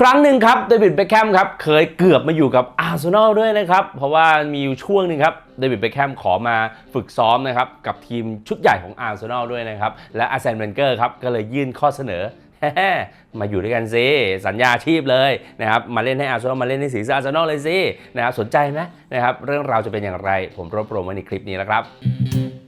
ครั้งหนึ่งครับเดวิดเบคแฮมครับเคยเกือบมาอยู่กับอาร์เซนอลด้วยนะครับ เพราะว่ามีอยู่ช่วงหนึ่งครับเดวิดเบคแฮมขอมาฝึกซ้อมนะครับกับทีมชุดใหญ่ของอาร์เซนอลด้วยนะครับ และอาร์เซนเวนเกอร์ครับก็เลยยื่นข้อเสนอมาอยู่ด้วยกันซิสัญญาอาชีพเลยนะครับมาเล่นให้อาร์เซนอลมาเล่นในสีเสื้ออาร์เซนอลเลยสินะครับสนใจไหมนะครับเรื่องราวจะเป็นอย่างไร ผมรวบรวมไว้ในคลิปนี้แล้วครับ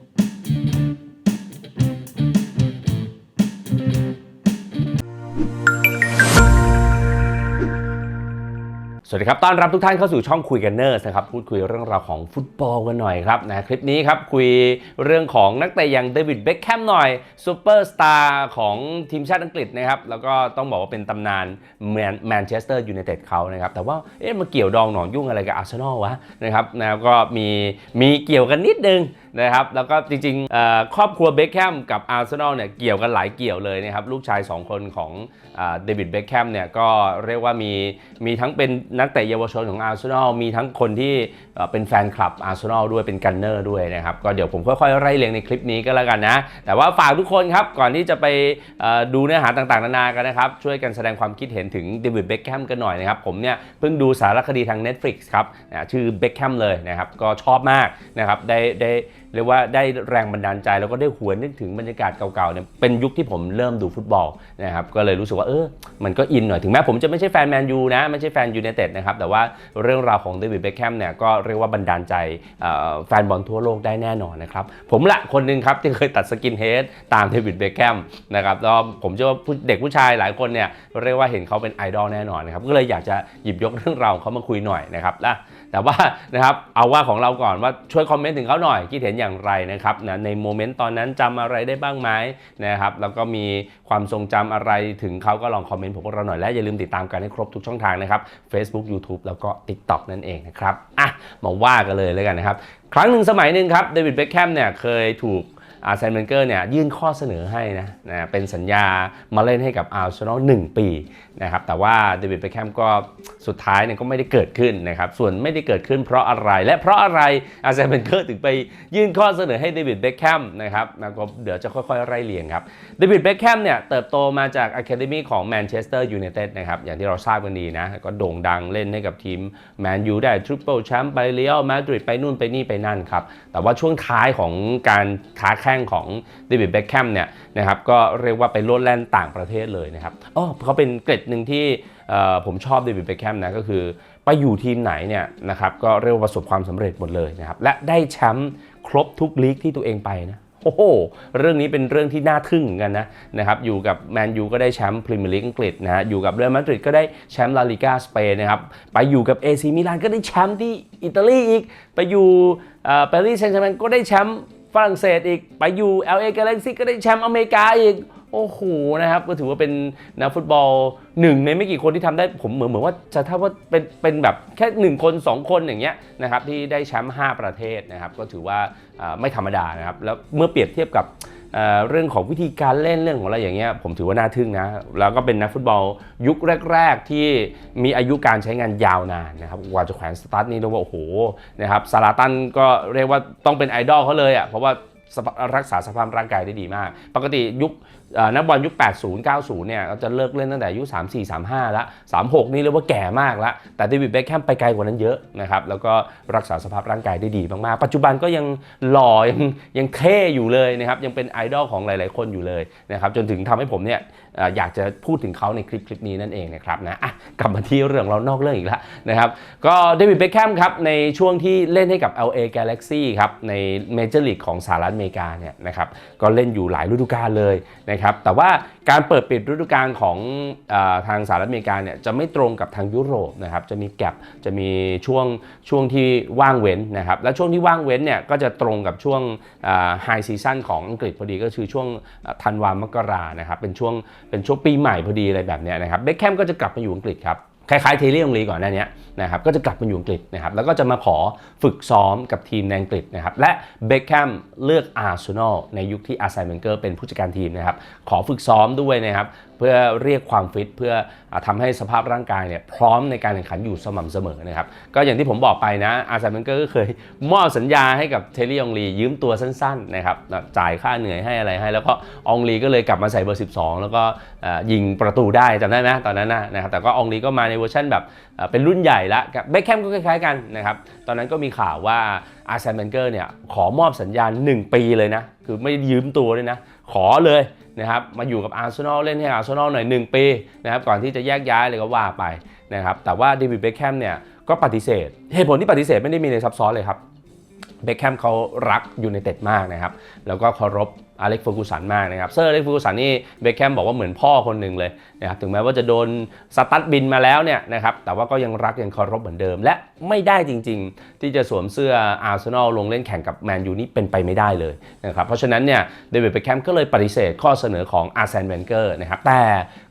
วัสดีครับ ต้อนรับทุกท่านเข้าสู่ช่องคุยกันเนอร์สนะครับ พูดคุยเรื่องราวของฟุตบอลกันหน่อยครับนะคลิปนี้ครับคุยเรื่องของนักเตะอย่างเดวิดเบคแฮมหน่อยซูเปอร์สตาร์ของทีมชาติอังกฤษนะครับ แล้วก็ต้องบอกว่าเป็นตำนานแมนแมนเชสเตอร์ยูไนเต็ดเขานะครับ แต่ว่าเอ๊ะมาเกี่ยวดองหนองยุ่งอะไรกับอาร์เซนอลวะนะครับนะก็มีมีเกี่ยวกันนิดนึง นะครับ แล้วก็จริงๆ ครอบครัวเบคแฮมกับอาร์เซนอลเนี่ยเกี่ยวกันหลายเกี่ยวเลยนะครับ ลูกชาย 2 คนของเดวิดเบคแฮมเนี่ยก็เรียกว่ามีมีทั้งเป็นนักเตะเยาวชนของอาร์เซนอลมีทั้งคนที่เป็นแฟนคลับอาร์เซนอลด้วยเป็นกันเนอร์ด้วยนะครับ ก็เดี๋ยวผมค่อยๆ ไล่เรียงในคลิปนี้ก็แล้วกันนะ แต่ว่าฝากทุกคนครับ ก่อนที่จะไปดูเนื้อหาต่างๆ นานากันนะครับ ช่วยกันแสดงความคิดเห็นถึงเดวิดเบคแฮมกันหน่อยนะครับ ผมเนี่ยเพิ่งดูสารคดีทาง Netflix ครับนะชื่อเบคแฮมเลยนะครับก็ชอบมากนะครับได้ได้เรียกว่าได้แรงบันดาลใจแล้วก็ได้หวนนึกถึงบรรยากาศเก่าๆเนี่ยเป็นยุคที่ผมเริ่มดูฟุตบอลนะครับก็เลยรู้สึกว่าเออมันก็อินหน่อยถึงแม้ผมจะไม่ใช่แฟนแมนยูนะไม่ใช่แฟนยูไนเต็ดนะครับแต่ว่าเรื่องราวของเดวิดเบคแฮมเนี่ยก็เรียกว่าบันดาลใจแฟนบอลทั่วโลกได้แน่นอนนะครับผมละคนหนึ่งครับที่เคยตัดสกินเฮดตามเดวิดเบคแฮมนะครับแล้วผมเชื่อว่าผู้เด็กผู้ชายหลายคนเนี่ยเรียกว่าเห็นเขาเป็นไอดอลแน่นอนนะครับก็เลยอยากจะหยิบยกเรื่องราวของเขามาคุยหน่อยนะครับนะแต่ว่านะครับเอาว่าของเราก่อนว่าช่วยคอมเมนต์ถึงเขาหน่อยคิดเห็นอย่างไรนะครับนะในโมเมนต์ตอนนั้นจำอะไรได้บ้างไหมนะครับแล้วก็มีความทรงจำอะไรถึงเขาก็ลองคอมเมนต์พวกเราหน่อยและอย่าลืมติดตามกันให้ครบทุกช่องทางนะครับ Facebook YouTube แล้วก็ TikTok นั่นเองนะครับอะมาว่ากันเลยเลยกันนะครับ ครั้งหนึ่งสมัยหนึ่งครับเดวิดเบคแฮมเนี่ยเคยถูก อาร์เซนเวนเกอร์เนี่ยยื่นข้อเสนอให้นะนะเป็นสัญญามาเล่นให้กับอาร์เซนอล1ปีนะครับแต่ว่าเดวิดเบคแฮมก็สุดท้ายเนี่ยก็ไม่ได้เกิดขึ้นนะครับส่วนไม่ได้เกิดขึ้นเพราะอะไร และเพราะอะไรอาร์เซนเวนเกอร์ถึงไปยื่นข้อเสนอให้เดวิดเบคแฮมนะครับนะก็เดี๋ยวจะค่อยๆ ไล่เรียงครับเดวิดเบคแฮมเนี่ยเติบโตมาจากอะคาเดมีของแมนเชสเตอร์ยูไนเต็ดนะครับอย่างที่เราทราบกันดีนะก็โด่งดังเล่นให้กับทีมแมนยูได้ทริปเปิลแชมป์ไปเลี้ยวมาดริดไปนู่นไปนี่ไปนั่นครับแต่ว่าช่วงท้ายของการค้าข่งของเดวิดเบคแฮมเนี่ยนะครับก็เรียกว่าไปโลดแล่นต่างประเทศเลยนะครับอ๋อเขาเป็นเกร็ดหนึ่งที่ผมชอบเดวิดเบคแฮมนะก็คือไปอยู่ทีมไหนเนี่ยนะครับก็เรียกว่าประสบความสำเร็จหมดเลยนะครับและได้แชมป์ครบทุกลีกที่ตัวเองไปนะโอ้โห เรื่องนี้เป็นเรื่องที่น่าทึ่งเหมือนกันนะนะครับ อยู่กับแมนยูก็ได้แชมป์พรีเมียร์ลีกอังกฤษนะฮะ อยู่กับเรอัลมาดริดก็ได้แชมป์ลาลิกาสเปนนะครับ ไปอยู่กับเอซีมิลานก็ได้แชมป์ที่อิตาลีอีก ไปอยู่ปารีสแซงต์แชร์แมงก็ได้แชมป์ ฝรั่งเศสอีก ไปอยู่ LA Galaxy ก็ได้แชมป์อเมริกาอีก โอ้โหนะครับ ก็ถือว่าเป็นนักฟุตบอลหนึ่งในไม่กี่คนที่ทำได้ผมเหมือนเหมือนว่าจะถ้าว่าเป็นเป็นแบบแค่หนึ่งคนสองคนอย่างเงี้ยนะครับที่ได้แชมป์5ประเทศนะครับก็ถือว่าไม่ธรรมดานะครับแล้วเมื่อเปรียบเทียบกับ เรื่องของวิธีการเล่นเรื่องของอะไรอย่างเงี้ยผมถือว่าน่าทึ่งนะ แล้วก็เป็นนักฟุตบอลยุคแรก ๆ ที่มีอายุการใช้งานยาวนานนะครับกว่าจะแขวนสตาร์ทนี่เรียกว่าโอ้โหนะครับซาลาตันก็เรียกว่าต้องเป็นไอดอลเขาเลยอะเพราะว่า รักษาสภาพร่างกายได้ดีมาก ปกติยุคนักบอลยุค 80 90 เนี่ยจะเลิกเล่นตั้งแต่อายุ 3 4 3 5ล้ว36 นี่เรียกว่าแก่มากล้วแต่เดวิดเบคแฮมไปไกลกว่านั้นเยอะนะครับ แล้วก็รักษาสภาพร่างกายได้ดีมากๆ ปัจจุบันก็ยังหล่อ ยังยังเท่อยู่เลยนะครับ ยังเป็นไอดอลของหลายๆ คนอยู่เลยนะครับ จนถึงทำให้ผมเนี่ยอยากจะพูดถึงเขาในคลิปคลิปนี้นั่นเองนะครับนะะกลับมาที่เรื่องเรานอกเรื่องอีกแล้วนะครับ ก็เดวิดเบคแฮมครับในช่วงที่เล่นให้กับ LA Galaxy ครับในเมเจอร์ลีกของสหรัฐอเมริกาเนี่ยนะครับก็เล่นอยู่หลายฤดูกาลเลยนะครับแต่ว่าการเปิดปิดฤดูกาลของอทางสหรัฐอเมริกาเนี่ยจะไม่ตรงกับทางยุโรปนะครับจะมีแกลบจะมีช่วงช่วงที่ว่างเว้นนะครับและช่วงที่ว่างเว้นเนี่ยก็จะตรงกับช่วงไฮซีซั่นของอังกฤษพอดีก็คือช่วงธันวามกรานะครับเป็นช่วงเป็นช่วงปีใหม่พอดีอะไรแบบเนี้ยนะครับเบคแฮมก็จะกลับมาอยู่อังกฤษครับ คล้ายๆเทเลียงลีก่อนหน้านี้นะครับก็จะกลับมาอยู่อังกฤษนะครับแล้วก็จะมาขอฝึกซ้อมกับทีมในอังกฤษนะครับและเบคแฮมเลือกอาร์เซนอลในยุคที่อาร์ไซเมนเกอร์เป็นผู้จัดการทีมนะครับขอฝึกซ้อมด้วยนะครับเพื่อเรียกความฟิตเพื่ออาทำให้สภาพร่างกายเนี่ยพร้อมในการแข่งขันอยู่สม่ำเสมอนะครับก็อย่างที่ผมบอกไปนะอาร์เซนอลก็เคยมอบสัญญาให้กับเทลลี่องลียืมตัวสั้นๆนะครับจ่ายค่าเหนื่อยให้อะไรให้ แล้วก็องลีก็เลยกลับมาใส่เบอร์ 12 แล้วก็ยิงประตูได้จำได้ไหมตอนนั้นนะนะครับแต่ก็องลีก็มาในเวอร์ชันแบบเป็นรุ่นใหญ่ละกับเบคแคมก็คล้ายๆกันนะครับตอนนั้นก็มีข่าวว่าอาร์เซนเบนเกอร์เนี่ยขอมอบสัญญาณ 1 ปีเลยนะ คือไม่ยืมตัวเลยนะ ขอเลย นะครับมาอยู่กับอาร์เซนอลเล่นให้อาร์เซนอลหน่อย1ปีนะครับก่อนที่จะแยกย้ายเลยก็ว่าไปนะครับแต่ว่าเดวิดเบคแฮมเนี่ยก็ปฏิเสธ เหตุผลที่ปฏิเสธไม่ได้มีในซับซ้อนเลยครับเบคแฮมเขารักยูไนเต็ดมากนะครับ แล้วก็เคารพ อเล็กเฟอร์กูสันมากนะครับเซอร์อเล็กเฟอร์กูสันนี่เบคแคมบอกว่าเหมือนพ่อคนหนึ่งเลยนะครับถึงแม้ว่าจะโดนสตัดบินมาแล้วเนี่ยนะครับแต่ว่าก็ยังรักยังเคารพเหมือนเดิม และไม่ได้จริง ๆ ที่จะสวมเสื้ออาร์เซนอลลงเล่นแข่งกับแมนยูนี่เป็นไปไม่ได้เลยนะครับเพราะฉะนั้นเนี่ยเดวิดเบคแคมก็เลยปฏิเสธข้อเสนอของอาร์เซนเวนเกอร์นะครับแต่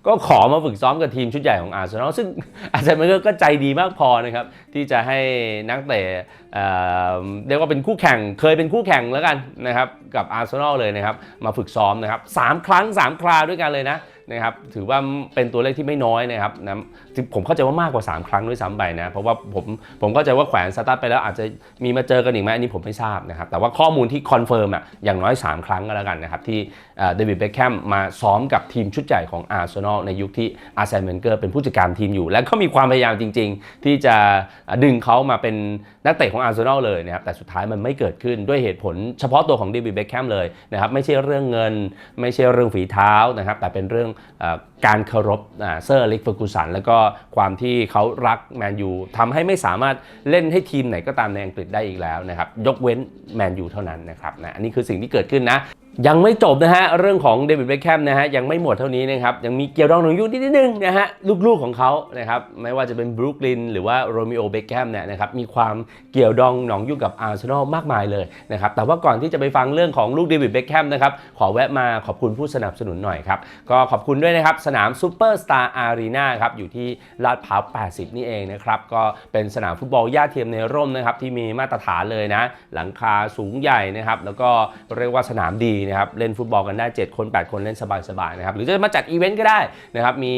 ก็ขอมาฝึกซ้อมกับทีมชุดใหญ่ของอาร์เซนอลซึ่งอาร์เซนเวนเกอร์ก็ใจดีมากพอนะครับที่จะให้นักเตะเเรียกว่าเป็นคู่แข่งเคยเป็นคู่แข่งแล้วกันนะครับกับอาร์เซนอลเลยนะครับมาฝึกซ้อมนะครับสามครั้ง3คราด้วยกันเลยนะ นะครับถือว่าเป็นตัวเลขที่ไม่น้อยนะครับนะผมเข้าใจว่ามากกว่า 3 ครั้งด้วยซ้ำไปนะเพราะว่าผมผมเข้าใจว่าแขวนสตาร์ทไปแล้วอาจจะมีมาเจอกันอีกไหมอันนี้ผมไม่ทราบนะครับแต่ว่าข้อมูลที่คอนเฟิร์มอะอย่างน้อย 3 ครั้งก็แล้วกันนะครับที่เดวิดเบคแคมมาซ้อมกับทีมชุดใหญ่ของอาร์เซนอลในยุคที่อาร์เซนเวนเกอร์เป็นผู้จัดการทีมอยู่ และก็มีความพยายามจริง ๆ ที่จะดึงเขามาเป็นนักเตะของอาร์เซนอลเลยนะครับแต่สุดท้ายมันไม่เกิดขึ้นด้วยเหตุผลเฉพาะตัวของเดวิดเบคแคมเลยนะครับไม่ใช่เรื่องเงิน ไม่ใช่เรื่องฝีเท้านะครับแต่เป็นเรื่องการเคารพเซอร์เล็กเฟอร์กูสันแล้วก็ความที่เขารักแมนยูทำให้ไม่สามารถเล่นให้ทีมไหนก็ตามในอังกฤษได้อีกแล้วนะครับ ยกเว้นแมนยูเท่านั้นนะครับนะอันนี้คือสิ่งที่เกิดขึ้นนะ ยังไม่จบนะฮะ เรื่องของเดวิดเบคแคมนะฮะ ยังไม่หมดเท่านี้นะครับ ยังมีเกี่ยวดองหนองยุนิดนึงนะฮะ ลูกๆของเขานะครับ ไม่ว่าจะเป็นบรูคลินหรือว่าโรมิโอเบคแคมเนี่ยนะครับ มีความเกี่ยวดองหนองยุ่งกับอาร์เซนอลมากมายเลยนะครับ แต่ว่าก่อนที่จะไปฟังเรื่องของลูกเดวิดเบคแคมนะครับ ขอแวะมาขอบคุณผู้สนับสนุนหน่อยครับ ก็ขอบคุณด้วยนะครับ สนามซูเปอร์สตาร์อารีนาครับ อยู่ที่ลาดพร้าว 80 นี่เองนะครับ ก็เป็นสนามฟุตบอลหญ้าเทียมในร่มนะครับที่มีมาตรฐานเลยนะ หลังคาสูงใหญ่นะครับ แล้วก็เรียกว่าสนามดีนะครับเล่นฟุตบอลกันได้ 7 คน 8 คนเล่นสบายๆนะครับหรือจะมาจัดอีเวนต์ก็ได้นะครับมี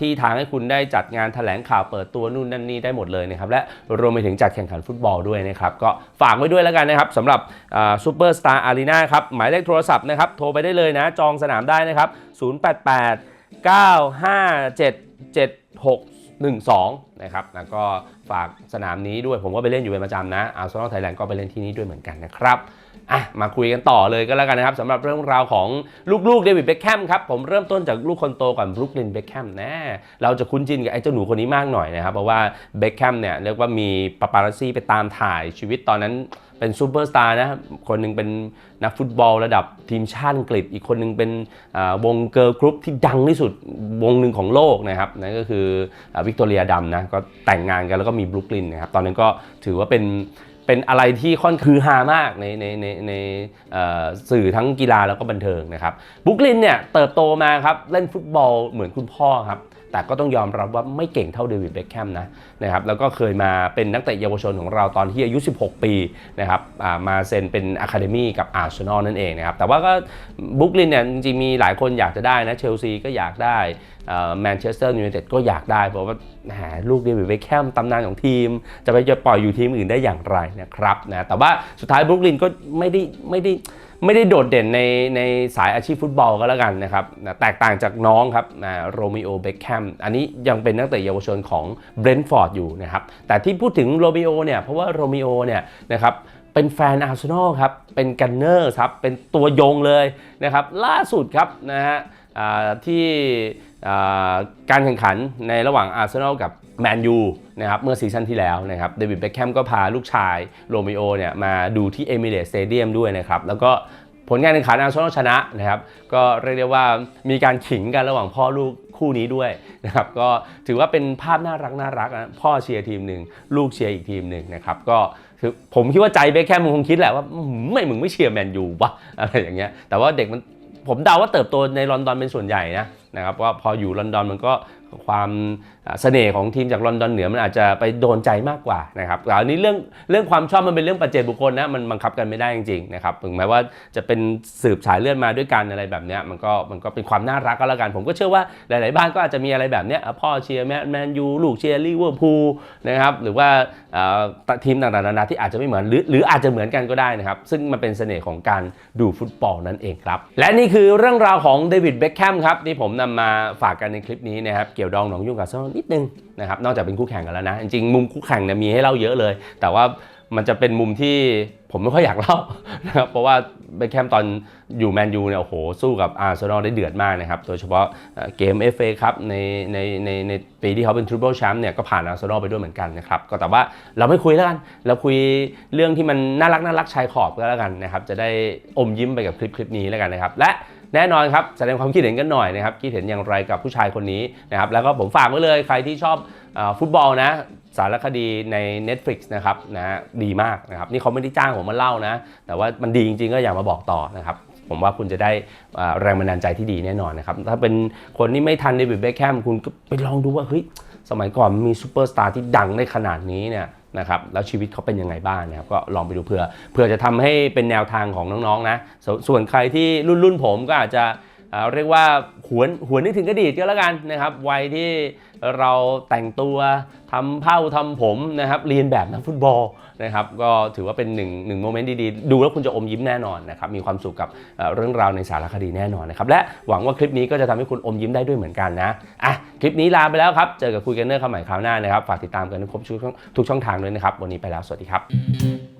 ที่ทางให้คุณได้จัดงานแถลงข่าวเปิดตัวนู่นนั่นนี่ได้หมดเลยนะครับและรวมไปถึงจัดแข่งขันฟุตบอลด้วยนะครับก็ฝากไว้ด้วยแล้วกันนะครับสำหรับซูเปอร์สตาร์อารีนาครับหมายเลขโทรศัพท์นะครับโทรไปได้เลยนะจองสนามได้นะครับ088 957 7612 นะครับ แล้วก็ฝากสนามนี้ด้วย ผมก็ไปเล่นอยู่เป็นประจำนะอาร์เซนอลไทยแลนด์ก็ไปเล่นที่นี่ด้วยเหมือนกันนะครับ อะมาคุยกันต่อเลยก็แล้วกันนะครับสำหรับเรื่องราวของลูกๆเดวิดเบคแคมครับผมเริ่มต้นจากลูกคนโตก่อนบรุกลินเบคแคมนะเราจะคุ้นชินกับไอ้เจ้าหนูคนนี้มากหน่อยนะครับเพราะว่าเบคแคมเนี่ยเรียกว่ามีปาปารัสซี่ไปตามถ่ายชีวิตตอนนั้นเป็นซูเปอร์สตาร์นะคนหนึงเป็นนักฟุตบอลระดับทีมชาติอังกฤษ อีกคนหนึงเป็นวงเกิร์ลกรุ๊ปที่ดังที่สุดวงหนึ่งของโลกนะครับนั่นก็คือวิกตอเรียดัมนะก็แต่งงานกันแล้วก็มีบรุกลินนะครับตอนนั้นก็ถือว่าเป็น เป็นอะไรที่ค่อนคือฮามากในในในในสื่อทั้งกีฬาแล้วก็บันเทิงนะครับบุคลินเนี่ยเติบโตมาครับเล่นฟุตบอลเหมือนคุณพ่อครับแต่ก็ต้องยอมรับว่าไม่เก่งเท่าเดวิดเบคแคมนะนะครับแล้วก็เคยมาเป็นนักเตะเยาวชนของเราตอนที่อายุ 16 ปีนะครับมาเซ็นเป็นอะคาเดมี่กับอาร์เซนอลนั่นเองนะครับแต่ว่าก็บุคลินเนี่ยจริงๆมีหลายคนอยากจะได้นะเชลซีก็อยากได้ แมนเชสเตอร์ยูไนเต็ดก็อยากได้ เพราะว่าแหมลูกเดวิดเบคแคมตำนานของทีม จะไปจะปล่อยอยู่ทีมอื่นได้อย่างไรนะครับนะแต่ว่าสุดท้ายบรุกลินก็ไม่ได้ไม่ได้ไม่ได้โดดเด่นในในสายอาชีพฟุตบอลก็แล้วกันนะครับนะแตกต่างจากน้องครับนะโรมิโอเบคแคมอันนี้ยังเป็นนักเตะเยาวชนของเบรนท์ฟอร์ดอยู่นะครับแต่ที่พูดถึงโรมิโอเนี่ยเพราะว่าโรมิโอเนี่ยนะครับเป็นแฟนอาร์เซนอลครับเป็นกันเนอร์ครับเป็นตัวยงเลยนะครับล่าสุดครับนะฮะ ที่การแข่งขันในระหว่างอาร์เซนอลกับแมนยูนะครับเมื่อซีซั่นที่แล้วนะครับเดวิดเบคแคมก็พาลูกชายโรมิโอเนี่ยมาดูที่เอมิเรตสเตเดียมด้วยนะครับแล้วก็ผลงานแข่งขันอาร์เซนอลชนะนะครับก็เรียกได้ว่ามีการขิงกันระหว่างพ่อลูกคู่นี้ด้วยนะครับก็ถือว่าเป็นภาพน่ารักน่ารักนะพ่อเชียร์ทีมหนึ่งลูกเชียร์อีกทีมหนึ่งนะครับก็คือผมคิดว่าใจเบคแคมมันคงคิดแหละว่าไม่มึงไม่เชียร์แมนยูวะอะไรอย่างเงี้ยแต่ว่าเด็กมัน ผมเดาว่าเติบโตในลอนดอนเป็นส่วนใหญ่นะนะครับว่าพออยู่ลอนดอนมันก็ ความเสน่ห์ของทีมจากลอนดอนเหนือมันอาจจะไปโดนใจมากกว่านะครับแต่อันนี้เรื่องเรื่องความชอบมันเป็นเรื่องปัจเจกบุคคลนะมันบังคับกันไม่ได้จริงๆนะครับถึงแม้ว่าจะเป็นสืบสายเลือดมาด้วยกันอะไรแบบนี้มันก็มันก็เป็นความน่ารักก็แล้วกัน ผมก็เชื่อว่าหลาย ๆ บ้านก็อาจจะมีอะไรแบบนี้พ่อเชียร์แมนแมนยูลูกเชียร์ลิเวอร์พูลนะครับหรือว่าทีมต่างๆนานาที่อาจจะไม่เหมือนหรือหรืออาจจะเหมือนกันก็ได้นะครับซึ่งมันเป็นเสน่ห์ของการดูฟุตบอลนั่นเองครับและนี่คือเรื่องราวของเดวิดเบ็คแฮมครับที่ผมนำมาฝากกันในคลิปนี้นะครับเกี่ยวดองหนองยุ่งกับซนนิดนึงนะครับนอกจากเป็นคู่แข่งกันแล้วนะ จริงๆมุมคู่แข่งเนี่ยมีให้เล่าเยอะเลย แต่ว่ามันจะเป็นมุมที่ผมไม่ค่อยอยากเล่านะครับเพราะว่าเบคแฮมตอนอยู่แมนยูเนี่ยโอ้โหสู้กับอาร์เซนอลได้เดือดมากนะครับโดยเฉพาะเอ่อเกม FA ครับในในในในปีที่เขาเป็นทริปเปิลแชมป์เนี่ยก็ผ่านอาร์เซนอลไปด้วยเหมือนกันนะครับก็แต่ว่าเราไม่คุยแล้วกัน เราคุยเรื่องที่มันน่ารักน่ารักชายขอบก็แล้วกันนะครับจะได้อมยิ้มไปกับคลิปคลิปนี้แล้วกันนะครับและ แน่นอนครับแสดงความคิดเห็นกันหน่อยนะครับคิดเห็นอย่างไรกับผู้ชายคนนี้นะครับแล้วก็ผมฝากไว้เลยใครที่ชอบอฟุตบอลนะสารคดีใน Netflix นะครับนะดีมากนะครับนี่เขาไม่ได้จ้างผมมาเล่านะแต่ว่ามันดีจริงๆก็อยากมาบอกต่อนะครับผมว่าคุณจะได้แรงบันดาลใจที่ดีแน่นอนนะครับถ้าเป็นคนที่ไม่ทันเดวิดเบคแฮมคุณก็ไปลองดูว่าเฮ้ยสมัยก่อนมีซูเปอร์สตาร์ที่ดังได้ขนาดนี้เนี่ย นะครับแล้วชีวิตเขาเป็นยังไงบ้างนะครับก็ลองไปดูเผื่อเผื่อจะทำให้เป็นแนวทางของน้องๆนะสส่วนใครที่รุ่นรุ่นๆผมก็อาจจะ เอ่อเรียกว่าหวนหวนนึกถึงอดีตก็แล้วกันนะครับวัยที่เราแต่งตัวทำเผ้าทำผมนะครับเรียนแบบนักฟุตบอลนะครับก็ถือว่าเป็นหนึ่งหนึ่งโมเมนต์ดีๆ ดูแล้วคุณจะอมยิ้มแน่นอนนะครับมีความสุขกับเรื่องราวในสารคดีแน่นอนนะครับและหวังว่าคลิปนี้ก็จะทำให้คุณอมยิ้มได้ด้วยเหมือนกันนะอะคลิปนี้ลาไปแล้วครับ เจอกับคุยกันเนอร์คำใหม่คราวหน้านะครับฝากติดตามกันทุกช่องทุกช่องทางด้วยนะครับวันนี้ไปแล้วสวัสดีครับ